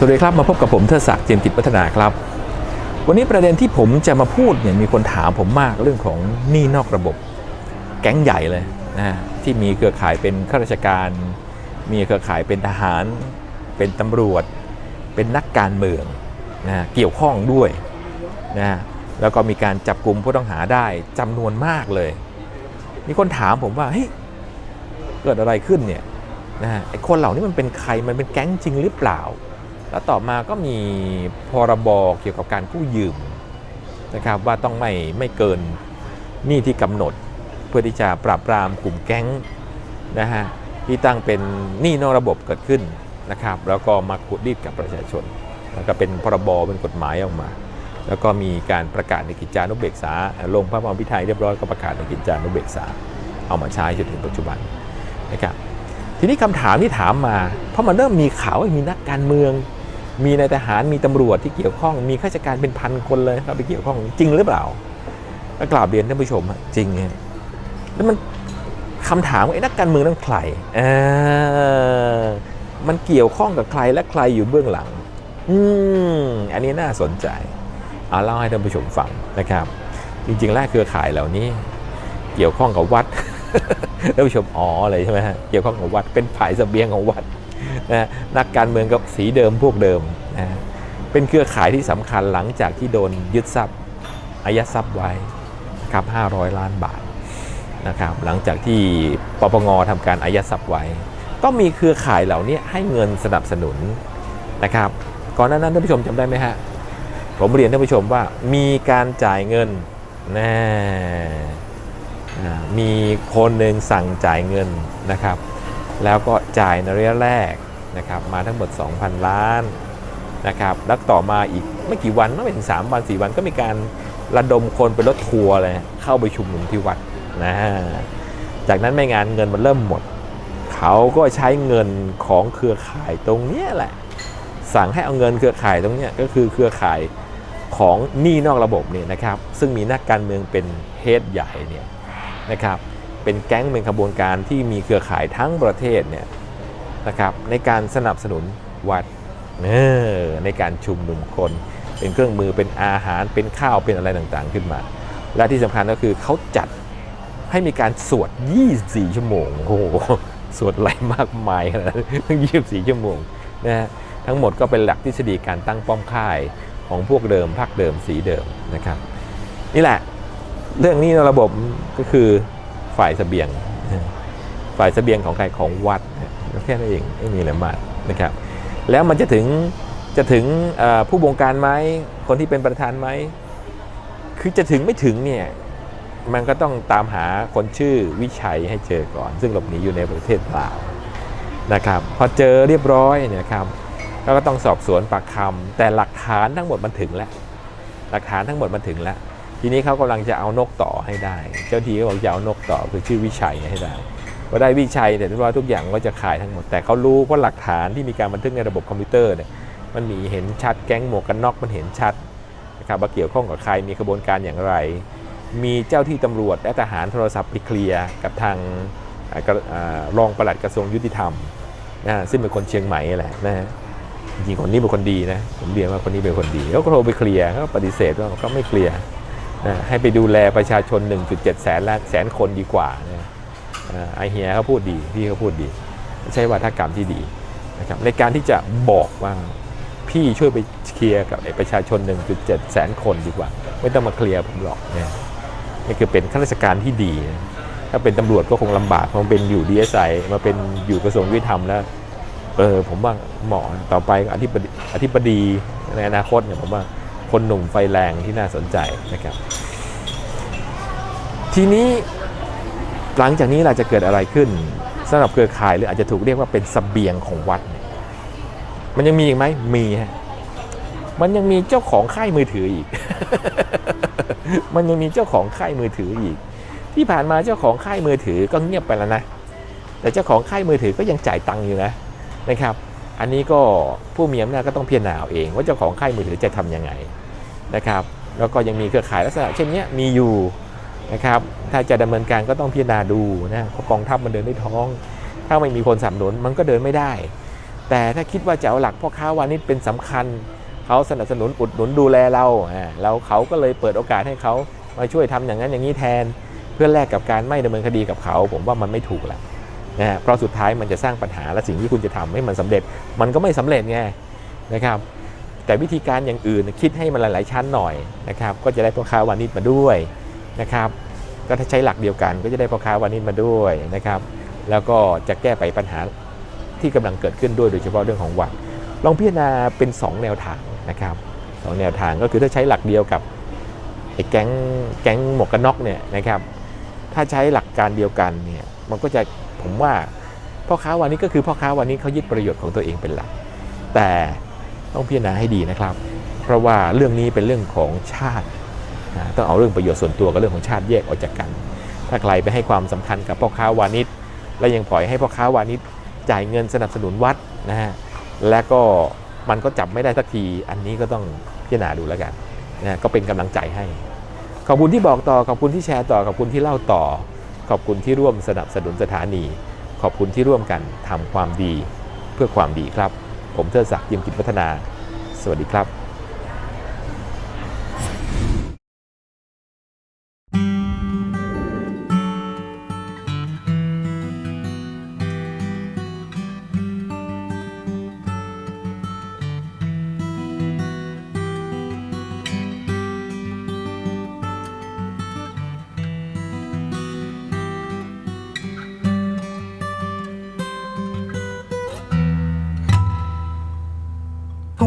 สวัสดีครับมาพบกับผมเทดศักดิ์เจียมกิจพัฒนาครับ วันนี้ประเด็นที่ผมจะมาพูดเนี่ยมีคนถามผมมากเรื่องของหนี้นอกระบบ แก๊งใหญ่เลยนะที่มีเครือข่ายเป็นข้าราชการ มีเครือข่ายเป็นทหาร เป็นตำรวจ เป็นนักการเมืองนะเกี่ยวข้องด้วยนะแล้วก็มีการจับกลุ่มผู้ต้องหาได้จำนวนมากเลย มีคนถามผมว่าเฮ้ยเกิดอะไรขึ้นเนี่ยนะฮะไอ้คนเหล่านี้มันเป็นใครมันเป็นแก๊งจริงหรือเปล่า แล้วต่อมาก็มีพรบเกี่ยวกับการกู้ยืมนะครับว่าต้องไม่ไม่เกินหนี้ที่กำหนด เพื่อที่จะปราบปรามกลุ่มแก๊งนะฮะที่ตั้งเป็นหนี้นอกระบบเกิดขึ้นนะครับ แล้วก็มาขุดรีดกับประชาชน แล้วก็เป็นพรบเป็นกฎหมายออกมา แล้วก็มีการประกาศในกิจจานุเบกษาลงพระบรมพิไทยเรียบร้อยก็ประกาศในกิจจานุเบกษาเอามาใช้จนถึงปัจจุบันนะครับทีนี้คำถามที่ถามมา เพราะมันเริ่มมีข่าวว่ามีนักการเมือง มีนายทหารมีตำรวจที่เกี่ยวข้องมีข้าราชการเป็นพันคนเลยครับไปเกี่ยวข้องจริงหรือเปล่าก็กล่าวเรียนท่านผู้ชมฮะจริงฮะแล้วมันคำถามว่าไอ้นักการเมืองนั่นใครอมันเกี่ยวข้องกับใครและใครอยู่เบื้องหลัง อืมอันนี้น่าสนใจเอาเล่าให้ท่านผู้ชมฟังนะครับ จริงๆแล้วเครือข่ายเหล่านี้ เกี่ยวข้องกับวัดท่านผู้ชมอ๋อเลยใช่ไหมฮะเกี่ยวข้องกับวัดเป็นฝ่ายสเสบียงของวัด นะนักการเมืองกับสีเดิมพวกเดิมนะเป็นเครือข่ายที่สำคัญหลังจากที่โดนยึดทรัพย์อายัดทรัพย์ไว้ครับ500 ล้านบาทนะครับหลังจากที่ปปงทำการอายัดทรัพย์ไว้ ก็มีเครือข่ายเหล่านี้ให้เงินสนับสนุนนะครับก่อนหน้านั้นท่านผู้ชมจำได้ไหมฮะผมเรียนท่านผู้ชมว่ามีการจ่ายเงินน่อ่ามีคนหนึ่งสั่งจ่ายเงินนะครับ แล้วก็จ่ายในระยะแรกนะครับมาทั้งหมด 2,000 ล้านนะครับแล้วต่อมาอีกไม่กี่วันไม่ถึง 3 วัน 4 วันก็มีการระดมคนเป็นรถทัวร์เลยเข้าไปชุมนุมที่วัดนะจากนั้นไม่งานเงินมันเริ่มหมด เขาก็ใช้เงินของเครือข่ายตรงเนี้ยแหละ สั่งให้เอาเงินเครือข่ายตรงเนี้ยก็คือเครือข่ายของหนี้นอกระบบเนี่ยนะครับ ซึ่งมีนักการเมืองเป็นเฮดใหญ่เนี่ยนะครับ เป็นแก๊งเป็นขบวนการที่มีเครือข่ายทั้งประเทศเนี่ยนะครับในการสนับสนุนวัดเออในการชุมนุมคน เป็นเครื่องมือเป็นอาหารเป็นข้าวเป็นอะไรต่างๆขึ้นมา และที่สำคัญก็คือเขาจัดให้มีการสวด 24 ชั่วโมงโอ้โหสวดอะไรมากมายขนาดนั้นทั้ง24 ชั่วโมงนะฮะทั้งหมดก็เป็นหลักทฤษฎีการตั้งป้อมค่ายของพวกเดิมภาคเดิมสีเดิมนะครับ นี่แหละ เรื่องนี้ในระบบก็คือ ฝ่ายเสบียง ฝ่ายเสบียงของใครของวัดแค่นั้นเองไม่มีอะไรมากนะครับ แล้วมันจะถึงจะถึงผู้บงการไหมคนที่เป็นประธานไหมคือจะถึงไม่ถึงเนี่ยมันก็ต้องตามหาคนชื่อวิชัยให้เจอก่อน ซึ่งหลบหนีอยู่ในประเทศลาวนะครับพอเจอเรียบร้อยเนี่ยครับก็ต้องสอบสวนปากคำแต่หลักฐานทั้งหมดมันถึงแล้ว หลักฐานทั้งหมดมันถึงแล้ว ทีนี้เขากำลังจะเอานกต่อให้ได้ เจ้าทีก็บอกจะเอานกต่อคือชื่อวิชัยให้ได้พอได้วิชัยแต่ว่าทุกอย่างก็จะขายทั้งหมด แต่เขารู้เพราะหลักฐานที่มีการบันทึกในระบบคอมพิวเตอร์เนี่ยมันมีเห็นชัดแก๊งหมวกกันน็อกมันเห็นชัดนะครับว่าเกี่ยวข้องกับใครมีกระบวนการอย่างไร มีเจ้าที่ตำรวจและทหารโทรศัพท์ไปเคลียร์กับทางรองปลัดกระทรวงยุติธรรมนะฮะซึ่งเป็นคนเชียงใหม่แหละนะฮะจริงคนนี้เป็นคนดีนะผมเรียนว่าคนนี้เป็นคนดีเขาก็โทรไปเคลียร์เขาก็ปฏิเสธว่าเขาไม่เคลียร์ ให้ไปดูแลประชาชน 1.7 แสนละแสนคนดีกว่านะอ่าไอเฮียเขาพูดดีพี่เขาพูดดี ใช้วาทกรรมที่ดีนะครับในการที่จะบอกว่าพี่ช่วยไปเคลียร์กับประชาชน 1.7 แสนคนดีกว่า ไม่ต้องมาเคลียร์ผมหรอกเนี่ยนี่คือเป็นข้าราชการที่ดี ถ้าเป็นตำรวจก็คงลำบากเพราะเป็นอยู่ดีเอสไอมาเป็นอยู่กระทรวงยุติธรรมแล้วเออผมว่าเหมาะต่อไปอธิบดีอธิบดีในอนาคตเนี่ยผมว่า คนหนุ่มไฟแรงที่น่าสนใจนะครับ ทีนี้หลังจากนี้เราจะเกิดอะไรขึ้นสำหรับเครือข่ายหรืออาจจะถูกเรียกว่าเป็นสเสบียงของวัด มันยังมีอีกไหมมีฮะมันยังมีเจ้าของค่ายมือถืออีก มันยังมีเจ้าของค่ายมือถืออีก ที่ผ่านมาเจ้าของค่ายมือถือก็เงียบไปแล้วนะ แต่เจ้าของค่ายมือถือก็ยังจ่ายตังค์อยู่นะนะครับ อันนี้ก็ผู้มีอำนาจก็ต้องพิจารณาเอาเองว่าเจ้าของค่ายมือถือจะทำยังไง นะครับแล้วก็ยังมีเครือข่ายลักษณะเช่นนี้มีอยู่นะครับถ้าจะดำเนินการก็ต้องพิจารณาดูนะเพราะกองทัพมันเดินด้วยท้อง ถ้าไม่มีคนสนับสนุนมันก็เดินไม่ได้ แต่ถ้าคิดว่าจะเอาหลักพ่อค้าวานิชเป็นสำคัญเขาสนับสนุนอุดหนุนดูแลเราอ่าแล้วเขาก็เลยเปิดโอกาสให้เขามาช่วยทำอย่างนั้นอย่างนี้แทน เพื่อแลกกับการไม่ดำเนินคดีกับเขา ผมว่ามันไม่ถูกแล้วนะเพราะสุดท้ายมันจะสร้างปัญหาและสิ่งที่คุณจะทำให้มันสำเร็จ มันก็ไม่สำเร็จไงนะครับ แต่วิธีการอย่างอื่นคิดให้มันหลาย ๆ ชั้นหน่อยนะครับ ก็จะได้พ่อค้าวานิชมาด้วยนะครับก็ถ้าใช้หลักเดียวกันก็จะได้พ่อค้าวานิชมาด้วยนะครับ แล้วก็จะแก้ไขปัญหาที่กำลังเกิดขึ้นด้วยโดยเฉพาะเรื่องของวัดลองพิจารณาเป็น 2 แนวทางนะครับสองแนวทางก็คือถ้าใช้หลักเดียวกับไอ้แก๊งแก๊งหมวกกันน็อกเนี่ยนะครับถ้าใช้หลักการเดียวกันเนี่ยมันก็จะผมว่าพ่อค้าวานิชก็คือพ่อค้าวานิชเขายึดประโยชน์ของตัวเองเป็นหลัก แต่ ต้องพิจารณาให้ดีนะครับ เพราะว่าเรื่องนี้เป็นเรื่องของชาติต้องเอาเรื่องประโยชน์ส่วนตัวกับเรื่องของชาติแยกออกจากกัน ถ้าใครไปให้ความสำคัญกับพ่อค้าวานิชและยังปล่อยให้พ่อค้าวานิชจ่ายเงินสนับสนุนวัดนะฮะและก็มันก็จับไม่ได้สักที อันนี้ก็ต้องพิจารณาดูแล้วกันนะก็เป็นกำลังใจให้ ขอบคุณที่บอกต่อขอบคุณที่แชร์ต่อขอบคุณที่เล่าต่อ ขอบคุณที่ร่วมสนับสนุนสถานี ขอบคุณที่ร่วมกันทำความดีเพื่อความดีครับ ผมเทิดศักดิ์ยิมกิจพัฒนา สวัสดีครับ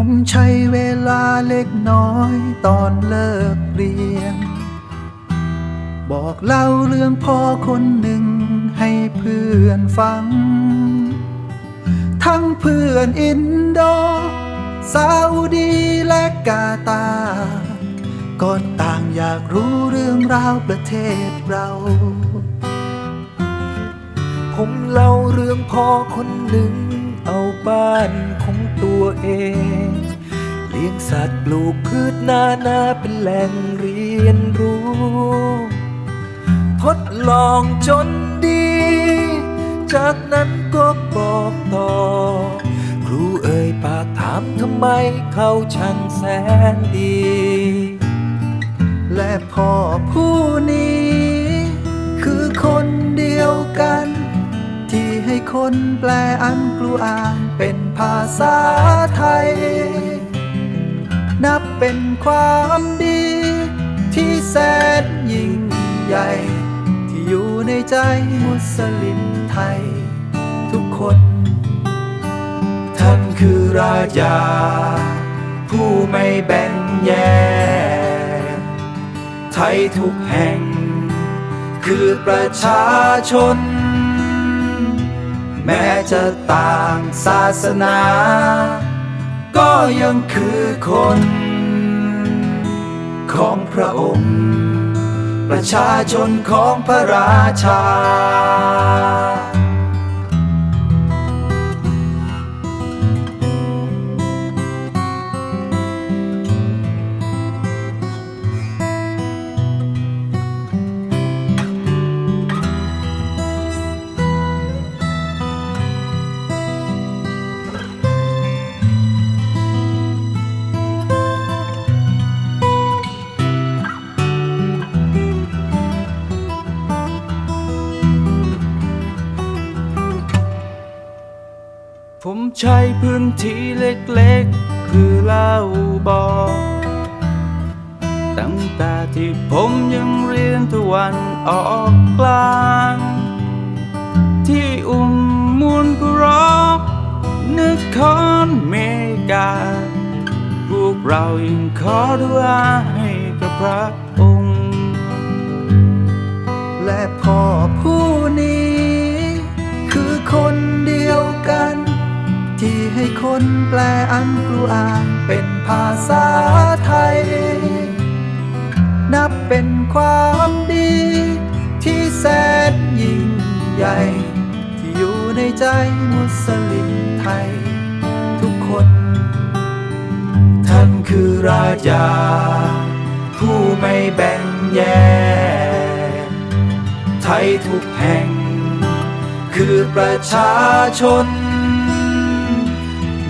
มใช้เวลาเล็กน้อยตอนเลิกเรียน บอกเล่าเรื่องพ่อคนหนึ่งให้เพื่อนฟัง ทั้งเพื่อนอินโดซาอุดีและกาตาร์ก็ต่างอยากรู้เรื่องราวประเทศเรา ผมเล่าเรื่องพ่อคนหนึ่งเอาบ้านของ ตัวเอง เลี้ยงสัตว์ปลูกพืชนานาเป็นแหล่งเรียนรู้ ทดลองจนดี จากนั้นก็บอกต่อ ครูเอ่ยปากถามทำไมเขาช่างแสนดี และพ่อผู้นี้ คือคนเดียวกัน ที่ให้คนแปลอันกลูอ่านาษาไทย นับเป็นความดี ที่แสนยิ่งใหญ่ ที่อยู่ในใจมุสลิมไทย ทุกคน ท่านคือราชา ผู้ไม่แบ่งแยกไทยทุกแห่ง คือประชาชน แม้จะต่างศาสนา ก็ยังคือคน ของพระองค์ ประชาชนของพระราชา ผมใช้พื้นที่เล็กๆ คือเล่าบอกตั้งแต่ที่ผมยังเรียนตะวันออกกลาง ที่อุ้มมูลกรอกนึกครเมกา พวกเรายังขอดุอาให้กับพระองค์ และพ่อ นแปลอันกลูอ่านเป็นภาษาไทย นับเป็นความดี ที่แสนยิ่งใหญ่ ที่อยู่ในใจมุสลิมไทย ทุกคน ท่านคือราชา ผู้ไม่แบ่งแยกไทยทุกแห่ง คือประชาชน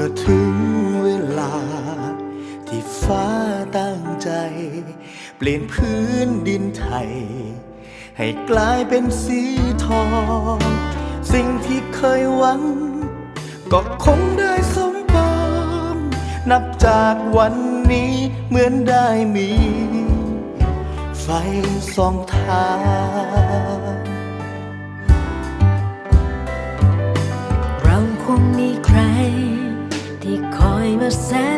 มื่อถึงเวลา ที่ฟ้าตั้งใจ เปลี่ยนพื้นดินไทย ให้กลายเป็นสีทอง สิ่งที่เคยหวัง ก็คงได้สมปองนับจากวันนี้เหมือนได้มี ไฟสองทาง อ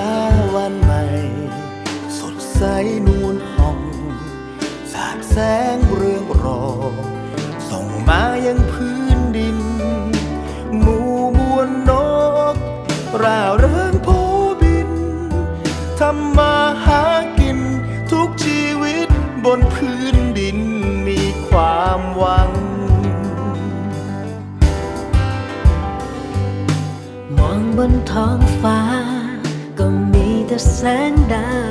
แสงเรืองรองส่องมายังพื้นดิน หมู่มวลนก ร่าเริงโพบินทำมาหากิน ทุกชีวิตบนพื้นดินมีความหวัง มองบนท้องฟ้า ก็มีแต่แสงดาว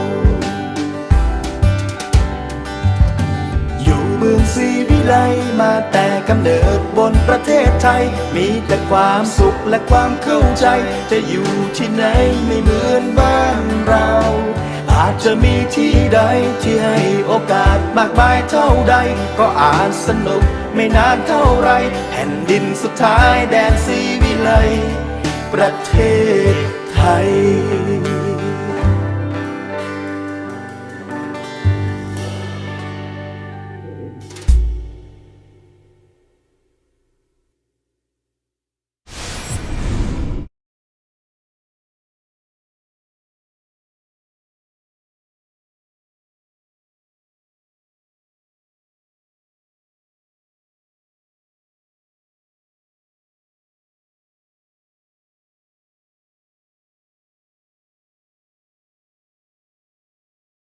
เมืองศรีวิไลมาแต่กำเนิดบนประเทศไทย มีแต่ความสุขและความเข้าใจ จะอยู่ที่ไหนไม่เหมือนบ้านเรา อาจจะมีที่ใดที่ให้โอกาสมากมายเท่าใด ก็อาจสนุกไม่นานเท่าไร แผ่นดินสุดท้ายแดนศรีวิไลประเทศไทย